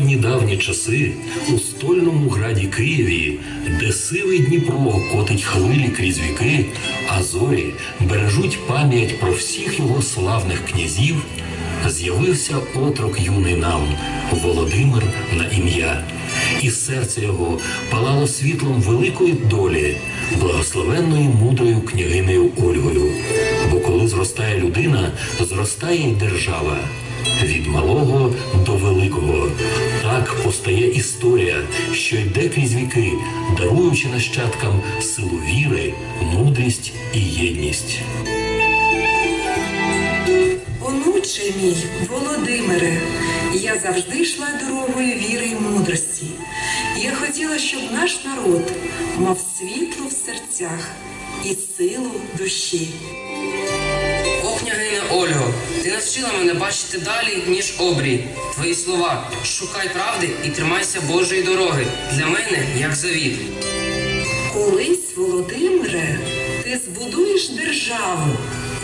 давні часи у стольному граді Києві, де сивий Дніпро котить хвилі крізь віки, а зорі бережуть пам'ять про всіх його славних князів, з'явився отрок юний нам Володимир на ім'я, і серце його палало світлом великої долі, благословенною мудрою княгинею Ольгою. Коли зростає людина, зростає й держава. Від малого до великого так постає історія, що йде крізь віки, даруючи нащадкам силу віри, мудрість і єдність. Онуче мій, Володимире, я завжди йшла дорогою віри й мудрості. Я хотіла, щоб наш народ мав світло в серцях і силу душі. Навчила мене бачити далі, ніж обрій. Твої слова шукай правди і тримайся Божої дороги. Для мене як завіт. Колись, Володимире, ти збудуєш державу,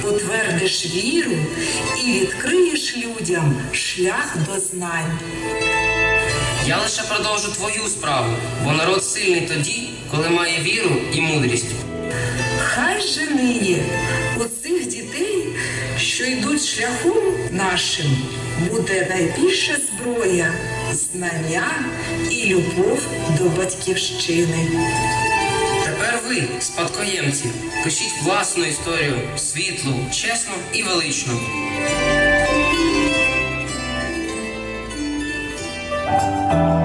потвердиш віру і відкриєш людям шлях до знань. Я лише продовжу твою справу, бо народ сильний тоді, коли має віру і мудрість. Хай же нині у цих дітей, що йдуть шляхом нашим, буде найбільша зброя, знання і любов до батьківщини. Тепер ви, спадкоємці, пишіть власну історію світлу, чесну і величну. Великий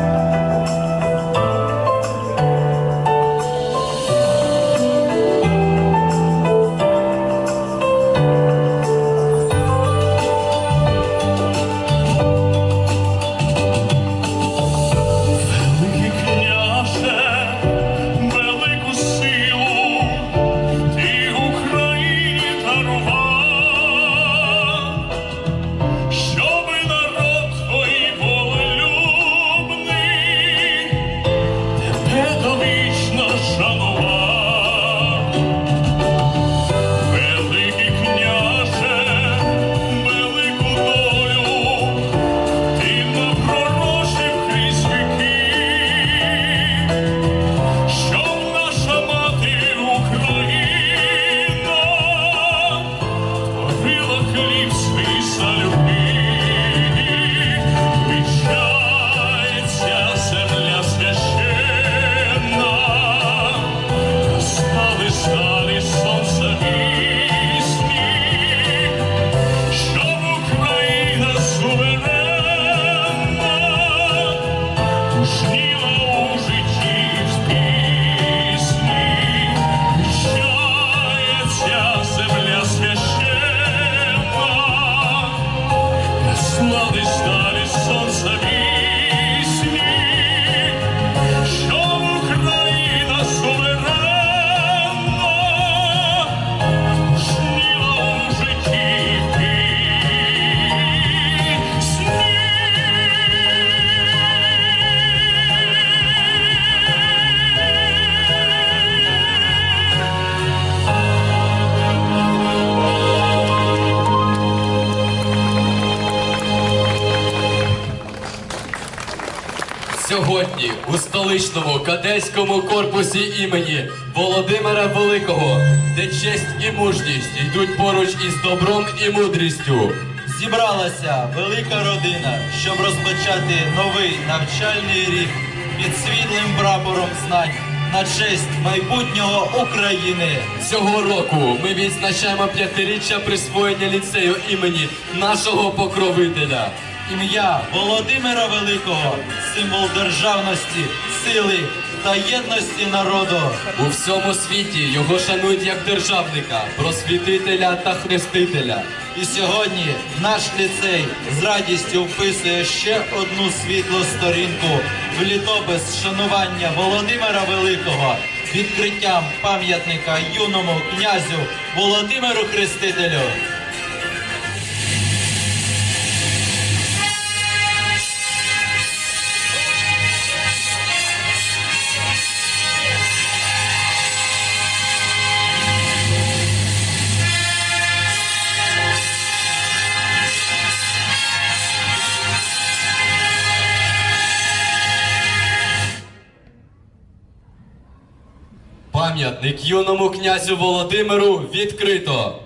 Сьогодні у столичному кадетському корпусі імені Володимира Великого, де честь і мужність йдуть поруч із добром і мудрістю. Зібралася велика родина, щоб розпочати новий навчальний рік під світлим прапором знань на честь майбутнього України. Цього року ми відзначаємо п'ятиріччя присвоєння ліцею імені нашого покровителя. Ім'я Володимира Великого символ державності, сили та єдності народу. У всьому світі його шанують як державника, просвітителя та хрестителя. І сьогодні наш ліцей з радістю вписує ще одну світлу сторінку в літопис шанування Володимира Великого відкриттям пам'ятника юному князю Володимиру Хрестителю. Пам'ятник юному князю Володимиру відкрито.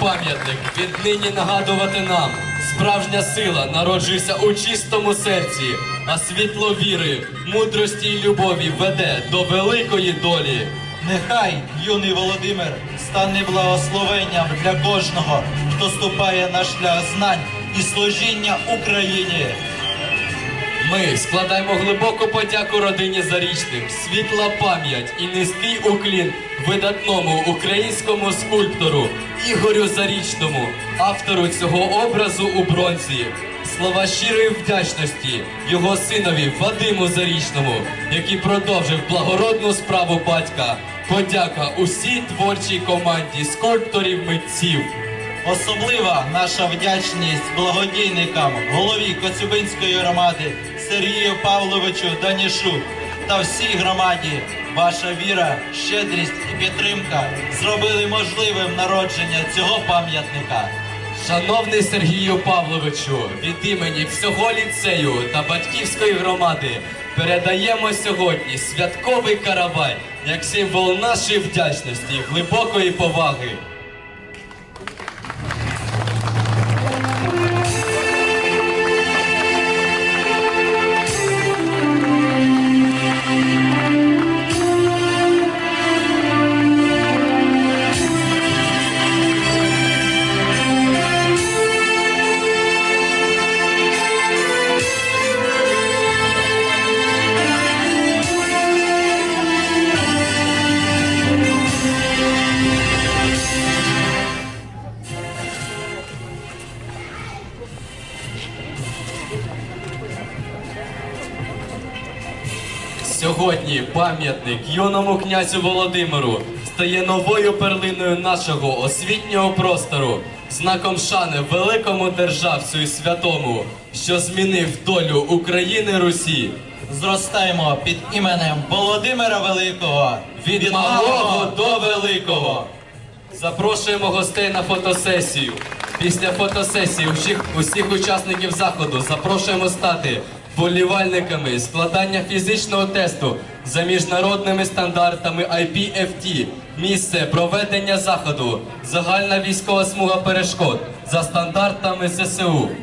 Пам'ятник віднині нагадувати нам. Справжня сила народжується у чистому серці, а світло віри, мудрості й любові веде до великої долі. Нехай юний Володимир стане благословенням для кожного, хто ступає на шлях знань і служіння Україні. Ми складаємо глибоку подяку родині Зарічним, світла пам'ять і низький уклін видатному українському скульптору Ігорю Зарічному, автору цього образу у бронзі. Слова щирої вдячності його синові Вадиму Зарічному, який продовжив благородну справу батька. Подяка усій творчій команді скульпторів митців. Особлива наша вдячність благодійникам, голові Коцюбинської громади Сергію Павловичу Данішу та всій громаді. Ваша віра, щедрість і підтримка зробили можливим народження цього пам'ятника. Шановний Сергію Павловичу, від імені всього ліцею та батьківської громади передаємо сьогодні святковий каравай як символ нашої вдячності, глибокої поваги. Сьогодні пам'ятник юному князю Володимиру стає новою перлиною нашого освітнього простору, знаком шани великому державцю і святому, що змінив долю України Русі. Зростаємо під іменем Володимира Великого Від малого до великого. Запрошуємо гостей на фотосесію. Після фотосесії усіх, усіх учасників заходу запрошуємо стати болівальниками складання фізичного тесту за міжнародними стандартами IPFT. Місце проведення заходу. Загальна військова смуга перешкод за стандартами ЗСУ.